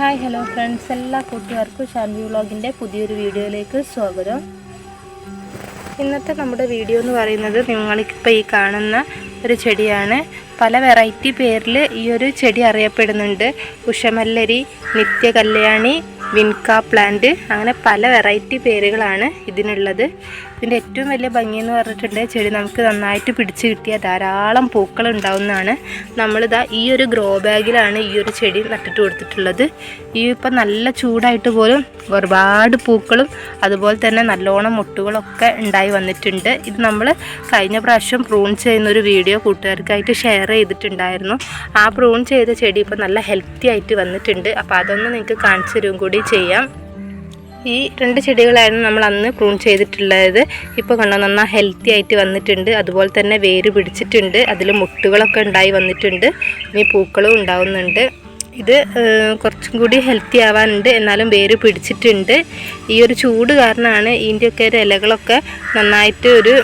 Hi hello friends. എല്ലാ കൂട്ടുകാർക്കും ഷാൻവി വ്ളോഗിന്റെ പുതിയൊരു വീഡിയോയിലേക്ക് സ്വാഗതം. ഇന്നത്തെ നമ്മുടെ വീഡിയോ എന്ന് പറയുന്നത് നിങ്ങളിപ്പോൾ ഈ കാണുന്ന ഒരു ചെടിയാണ്. പല വെറൈറ്റി പേരിൽ ഈ ഒരു ചെടി അറിയപ്പെടുന്നുണ്ട്. ഉഷമല്ലരി നിത്യകല്യാണി വിൻക പ്ലാന്റ്. അങ്ങനെ പല വെറൈറ്റി പേരുകളാണ് ഇതിനുള്ളത്. ഇതിന്റെ ഏറ്റവും വലിയ ഭംഗി എന്ന് പറഞ്ഞിട്ടുണ്ടെങ്കിൽ ചെടി നമുക്ക് നന്നായിട്ട് പിടിച്ച് കിട്ടിയ ധാരാളം പൂക്കൾ ഉണ്ടാവുന്നതാണ്. നമ്മളിതാ ഈ ഒരു ഗ്രോ ബാഗിലാണ് ഈ ഒരു ചെടി നട്ടിട്ട് കൊടുത്തിട്ടുള്ളത്. ഈ ഇപ്പം നല്ല ചൂടായിട്ട് പോലും ഒരുപാട് പൂക്കളും അതുപോലെ തന്നെ നല്ലോണം മുട്ടുകളൊക്കെ ഉണ്ടായി വന്നിട്ടുണ്ട്. ഇത് നമ്മൾ കഴിഞ്ഞ പ്രാവശ്യം പ്രൂൺ ചെയ്യുന്ന ഒരു വീഡിയോ കൂട്ടുകാർക്കായിട്ട് ഷെയർ ചെയ്തിട്ടുണ്ടായിരുന്നു. ആ പ്രൂൺ ചെയ്ത ചെടി ഇപ്പം നല്ല ഹെൽത്തി ആയിട്ട് വന്നിട്ടുണ്ട്. അപ്പോൾ അതൊന്ന് നിങ്ങൾക്ക് കാണിച്ചു തരും കൂടി. ചെയ്യാം. ഈ രണ്ട് ചെടികളായിരുന്നു നമ്മൾ അന്ന് പ്രൂൺ ചെയ്തിട്ടുള്ളത്. ഇപ്പോൾ കണ്ടോ നന്നാ ഹെൽത്തി ആയിട്ട് വന്നിട്ടുണ്ട്. അതുപോലെ തന്നെ വേര് പിടിച്ചിട്ടുണ്ട്. അതിൽ മുട്ടുകളൊക്കെ ഉണ്ടായി വന്നിട്ടുണ്ട്. ഇനി പൂക്കളും ഉണ്ടാവുന്നുണ്ട്. ഇത് കുറച്ചും കൂടി ഹെൽത്തി ആവാനുണ്ട്. എന്നാലും വേര് പിടിച്ചിട്ടുണ്ട്. ഈ ഒരു ചൂട് കാരണമാണ് ഇതിന്റെയൊക്കെ ഒരു ഇലകളൊക്കെ നന്നായിട്ട് ഒരു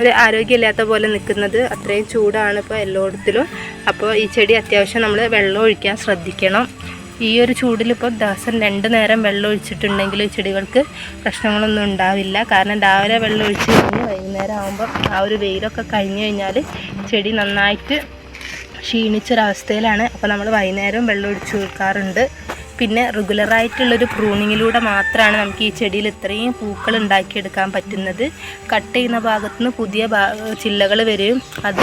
ഒരു ആരോഗ്യമില്ലാത്ത പോലെ നിൽക്കുന്നത്. അത്രയും ചൂടാണ് ഇപ്പോൾ എല്ലായിടത്തിലും. അപ്പോൾ ഈ ചെടി അത്യാവശ്യം നമ്മൾ വെള്ളം ഒഴിക്കാൻ ശ്രദ്ധിക്കണം. ഈ ഒരു ചൂടിലിപ്പോൾ ദിവസം രണ്ട് നേരം വെള്ളം ഒഴിച്ചിട്ടുണ്ടെങ്കിൽ ചെടികൾക്ക് പ്രശ്നങ്ങളൊന്നും ഉണ്ടാവില്ല. കാരണം രാവിലെ വെള്ളം ഒഴിച്ച് കഴിഞ്ഞ് വൈകുന്നേരം ആകുമ്പോൾ ആ ഒരു വെയിലൊക്കെ കഴിഞ്ഞ് കഴിഞ്ഞാൽ ചെടി നന്നായിട്ട് ക്ഷീണിച്ചൊരവസ്ഥയിലാണ്. അപ്പോൾ നമ്മൾ വൈകുന്നേരം വെള്ളം ഒഴിച്ചു കൊടുക്കാറുണ്ട്. പിന്നെ റെഗുലറായിട്ടുള്ളൊരു പ്രൂണിങ്ങിലൂടെ മാത്രമാണ് നമുക്ക് ഈ ചെടിയിൽ ഇത്രയും പൂക്കൾ ഉണ്ടാക്കിയെടുക്കാൻ പറ്റുന്നത്. കട്ട് ചെയ്യുന്ന ഭാഗത്തുനിന്ന് പുതിയ ചില്ലകൾ വരും. അത്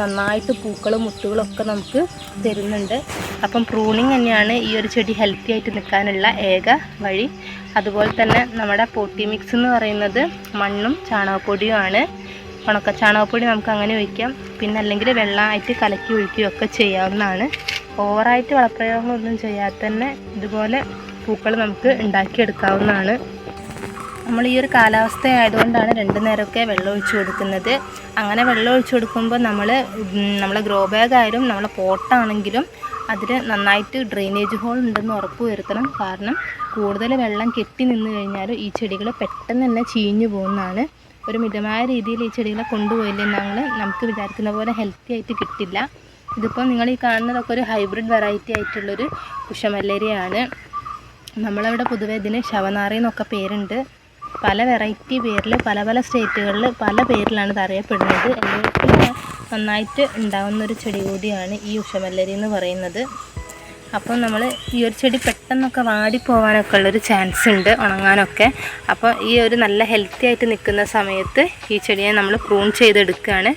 നന്നായിട്ട് പൂക്കളും മുട്ടുകളും ഒക്കെ നമുക്ക് തരുന്നുണ്ട്. അപ്പം പ്രൂണിങ് തന്നെയാണ് ഈ ഒരു ചെടി ഹെൽത്തി ആയിട്ട് നിൽക്കാനുള്ള ഏക വഴി. അതുപോലെ തന്നെ നമ്മുടെ പോട്ടി മിക്സ് എന്ന് പറയുന്നത് മണ്ണും ചാണകപ്പൊടിയുമാണ്. ഉണക്ക ചാണകപ്പൊടി നമുക്ക് അങ്ങനെ ഒഴിക്കാം. പിന്നെ അല്ലെങ്കിൽ വെള്ളമായിട്ട് കലക്കി ഒഴിക്കുകയും ഒക്കെ ചെയ്യാവുന്നതാണ് ഓവറായിട്ട് വളപ്രയോഗങ്ങളൊന്നും ചെയ്യാതെ തന്നെ ഇതുപോലെ പൂക്കൾ നമുക്ക് ഉണ്ടാക്കിയെടുക്കാവുന്നതാണ്. നമ്മൾ ഈ ഒരു കാലാവസ്ഥ ആയതുകൊണ്ടാണ് രണ്ടു നേരമൊക്കെ വെള്ളം ഒഴിച്ചു കൊടുക്കുന്നത്. അങ്ങനെ വെള്ളം ഒഴിച്ചു കൊടുക്കുമ്പോൾ നമ്മൾ നമ്മളെ ഗ്രോ ബാഗ് ആയാലും നമ്മളെ പോട്ടാണെങ്കിലും അതിൽ നന്നായിട്ട് ഡ്രെയിനേജ് ഹോൾ ഉണ്ടെന്ന് ഉറപ്പ് വരുത്തണം. കാരണം കൂടുതൽ വെള്ളം കെട്ടി നിന്ന് കഴിഞ്ഞാൽ ഈ ചെടികൾ പെട്ടെന്ന് തന്നെ ചീഞ്ഞു പോകുന്നതാണ്. ഒരു മിതമായ രീതിയിൽ ഈ ചെടികളെ കൊണ്ടുപോയില്ലെന്നാണ് നമുക്ക് വിചാരിക്കുന്ന പോലെ ഹെൽത്തി ആയിട്ട് കിട്ടില്ല. ഇതിപ്പോൾ നിങ്ങൾ ഈ കാണുന്നതൊക്കെ ഒരു ഹൈബ്രിഡ് വെറൈറ്റി ആയിട്ടുള്ളൊരു കുഷമല്ലേരിയാണ് നമ്മളവിടെ പൊതുവേ ഇതിന് ശവനാറി എന്നൊക്കെ പേരുണ്ട്. പല വെറൈറ്റി പേരിൽ പല പല സ്റ്റേറ്റുകളിൽ പല പേരിലാണ് ഇത് അറിയപ്പെടുന്നത്. നന്നായിട്ട് ഉണ്ടാകുന്ന ഒരു ചെടി കൂടിയാണ് ഈ ഉഷമല്ലരി എന്ന് പറയുന്നത്. അപ്പോൾ നമ്മൾ ഈ ഒരു ചെടി പെട്ടെന്നൊക്കെ വാടിപ്പോവാനൊക്കെ ഉള്ളൊരു ചാൻസ് ഉണ്ട് ഉണങ്ങാനൊക്കെ. അപ്പോൾ ഈ ഒരു നല്ല ഹെൽത്തി ആയിട്ട് നിൽക്കുന്ന സമയത്ത് ഈ ചെടിയെ നമ്മൾ പ്രൂൺ ചെയ്തെടുക്കുകയാണ്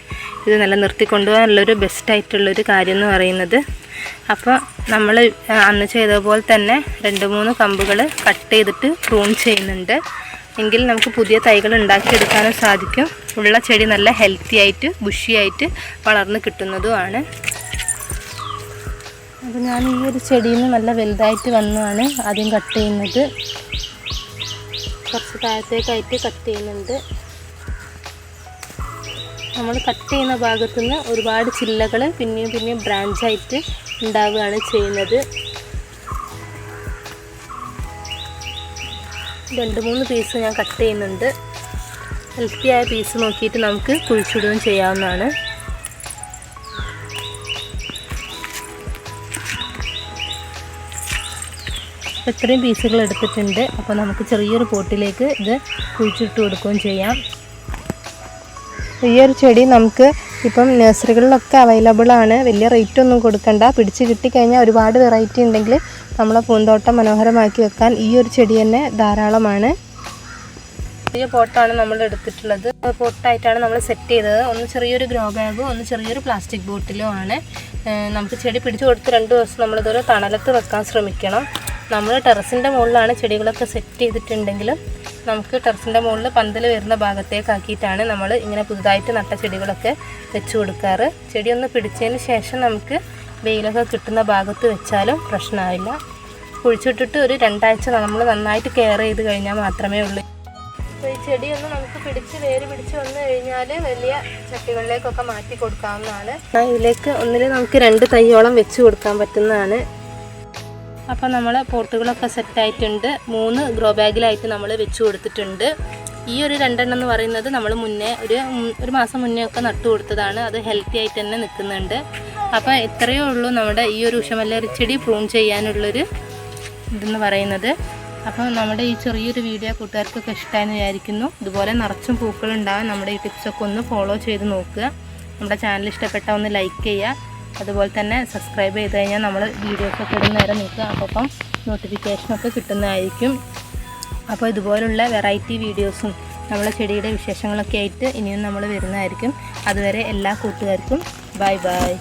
ഇത് നല്ല നിർത്തിക്കൊണ്ടുപോകാനുള്ളൊരു ബെസ്റ്റായിട്ടുള്ളൊരു കാര്യം എന്ന് പറയുന്നത്. അപ്പോൾ നമ്മൾ അന്ന് ചെയ്ത പോലെ തന്നെ രണ്ട് മൂന്ന് കമ്പുകൾ കട്ട് ചെയ്തിട്ട് പ്രൂൺ ചെയ്യുന്നുണ്ട്. എങ്കിൽ നമുക്ക് പുതിയ തൈകൾ ഉണ്ടാക്കിയെടുക്കാനും സാധിക്കും. ഉള്ള ചെടി നല്ല ഹെൽത്തി ആയിട്ട് ബുഷിയായിട്ട് വളർന്ന് കിട്ടുന്നതുമാണ്. അപ്പോൾ ഞാൻ ഈ ഒരു ചെടിയിൽ നിന്ന് നല്ല വലുതായിട്ട് വന്നതാണ്. ആദ്യം കട്ട് ചെയ്യുന്നത്. കുറച്ച് താഴത്തേക്കായിട്ട് കട്ട് ചെയ്യുന്നുണ്ട്. നമ്മൾ കട്ട് ചെയ്യുന്ന ഭാഗത്തു നിന്ന് ഒരുപാട് ചില്ലകൾ പിന്നെയും പിന്നെയും ബ്രാഞ്ചായിട്ട് ഉണ്ടാവുകയാണ് ചെയ്യുന്നത്. രണ്ട് മൂന്ന് പീസ് ഞാൻ കട്ട് ചെയ്യുന്നുണ്ട്. ഹെൽത്തിയായ പീസ് നോക്കിയിട്ട് നമുക്ക് കുഴിച്ചിടുകയും ചെയ്യാവുന്നതാണ്. ഇത്രയും പീസുകൾ എടുത്തിട്ടുണ്ട്. അപ്പോൾ നമുക്ക് ചെറിയൊരു പോട്ടിലേക്ക് ഇത് കുഴിച്ചിട്ട് കൊടുക്കുകയും ചെയ്യാം. ഈ ഒരു ചെടി നമുക്ക് ഇപ്പം നഴ്സറികളിലൊക്കെ അവൈലബിൾ ആണ്. വലിയ റേറ്റ് ഒന്നും കൊടുക്കണ്ട. പിടിച്ച് കിട്ടിക്കഴിഞ്ഞാൽ ഒരുപാട് വെറൈറ്റി ഉണ്ടെങ്കിൽ നമ്മളെ പൂന്തോട്ടം മനോഹരമാക്കി വെക്കാൻ ഈ ഒരു ചെടി തന്നെ ധാരാളമാണ്. ചെറിയ പോട്ടാണ് നമ്മൾ എടുത്തിട്ടുള്ളത്. പോട്ടായിട്ടാണ് നമ്മൾ സെറ്റ് ചെയ്തത്. ഒന്ന് ചെറിയൊരു ഗ്രോ ബാഗും ഒന്ന് ചെറിയൊരു പ്ലാസ്റ്റിക് ബോട്ടിലും ആണ്. നമുക്ക് ചെടി പിടിച്ചു കൊടുത്ത് രണ്ട് ദിവസം നമ്മളിതൊരു തണലത്ത് വെക്കാൻ ശ്രമിക്കണം. നമ്മൾ ടെറസിന്റെ മുകളിലാണ് ചെടികളൊക്കെ സെറ്റ് ചെയ്തിട്ടുണ്ടെങ്കിൽ നമുക്ക് ടെറസിന്റെ മുകളിൽ പന്തൽ വരുന്ന ഭാഗത്തേക്കാക്കിയിട്ടാണ് നമ്മൾ ഇങ്ങനെ പുതുതായിട്ട് നട്ട ചെടികളൊക്കെ വെച്ച് കൊടുക്കാറ്. ചെടി ഒന്ന് പിടിച്ചതിന് ശേഷം നമുക്ക് വെയിലൊക്കെ കിട്ടുന്ന ഭാഗത്ത് വെച്ചാലും പ്രശ്നമാവില്ല. കുഴിച്ചിട്ടിട്ട് ഒരു രണ്ടാഴ്ച നമ്മൾ നന്നായിട്ട് കെയർ ചെയ്ത് കഴിഞ്ഞാൽ മാത്രമേ ഉള്ളൂ. അപ്പോൾ ഈ ചെടിയൊന്ന് നമുക്ക് പിടിച്ച് വേര് പിടിച്ച് വന്നു കഴിഞ്ഞാൽ വലിയ ചട്ടികളിലേക്കൊക്കെ മാറ്റി കൊടുക്കാവുന്നതാണ്. ഇതിലേക്ക് ഒന്നിൽ നമുക്ക് രണ്ട് തൈയോളം വെച്ച് കൊടുക്കാൻ പറ്റുന്നതാണ്. അപ്പോൾ നമ്മൾ പോട്ടുകളൊക്കെ സെറ്റായിട്ടുണ്ട് മൂന്ന് ഗ്രോ ബാഗിലായിട്ട് നമ്മൾ വെച്ച് കൊടുത്തിട്ടുണ്ട്. ഈ ഒരു രണ്ടെണ്ണം എന്ന് പറയുന്നത് നമ്മൾ മുന്നേ ഒരു ഒരു മാസം മുന്നേ ഒക്കെ നട്ടു കൊടുത്തതാണ്. അത് ഹെൽത്തി ആയിട്ട് തന്നെ നിൽക്കുന്നുണ്ട്. അപ്പോൾ ഇത്രയേ ഉള്ളൂ നമ്മുടെ ഈ ഒരു ഉഷമല്ലരി ചെടി പ്രൂൺ ചെയ്യാനുള്ളൊരു ഇതെന്ന് പറയുന്നത്. അപ്പോൾ നമ്മുടെ ഈ ചെറിയൊരു വീഡിയോ കൂട്ടുകാർക്കൊക്കെ ഇഷ്ടമായെന്ന് വിചാരിക്കുന്നു. ഇതുപോലെ നിറച്ചും പൂക്കളുണ്ടാകാൻ നമ്മുടെ ഈ ടിപ്സൊക്കെ ഒന്ന് ഫോളോ ചെയ്ത് നോക്കുക. നമ്മുടെ ചാനൽ ഇഷ്ടപ്പെട്ട ഒന്ന് ലൈക്ക് ചെയ്യുക. അതുപോലെ തന്നെ സബ്സ്ക്രൈബ് ചെയ്ത് കഴിഞ്ഞാൽ നമ്മൾ വീഡിയോസ് ഒക്കെ ഇടുന്ന നേരം നിങ്ങൾക്ക് അപ്പം നോട്ടിഫിക്കേഷനൊക്കെ കിട്ടുന്നതായിരിക്കും. അപ്പോൾ ഇതുപോലുള്ള വെറൈറ്റി വീഡിയോസും നമ്മളെ ചെടിയുടെ വിശേഷങ്ങളൊക്കെ ആയിട്ട് ഇനിയും നമ്മൾ വരുന്നതായിരിക്കും. അതുവരെ എല്ലാ കൂട്ടുകാർക്കും ബൈ ബൈ